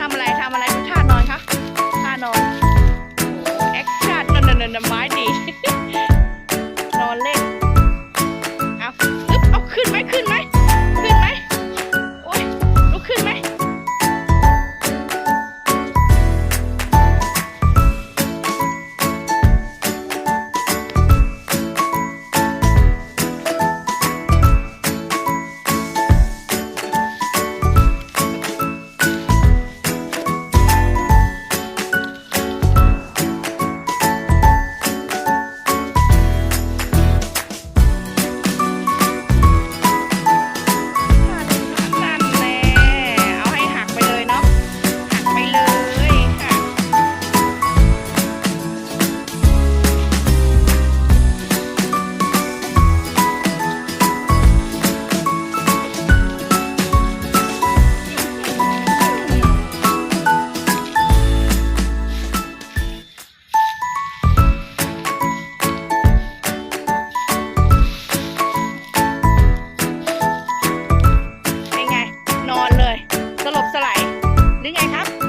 ทำอะไรทำอะไรท่านอนคะท่านอนแอคชั่นนั่นนั่นไม้ดี บสไลด์หรือไงครับ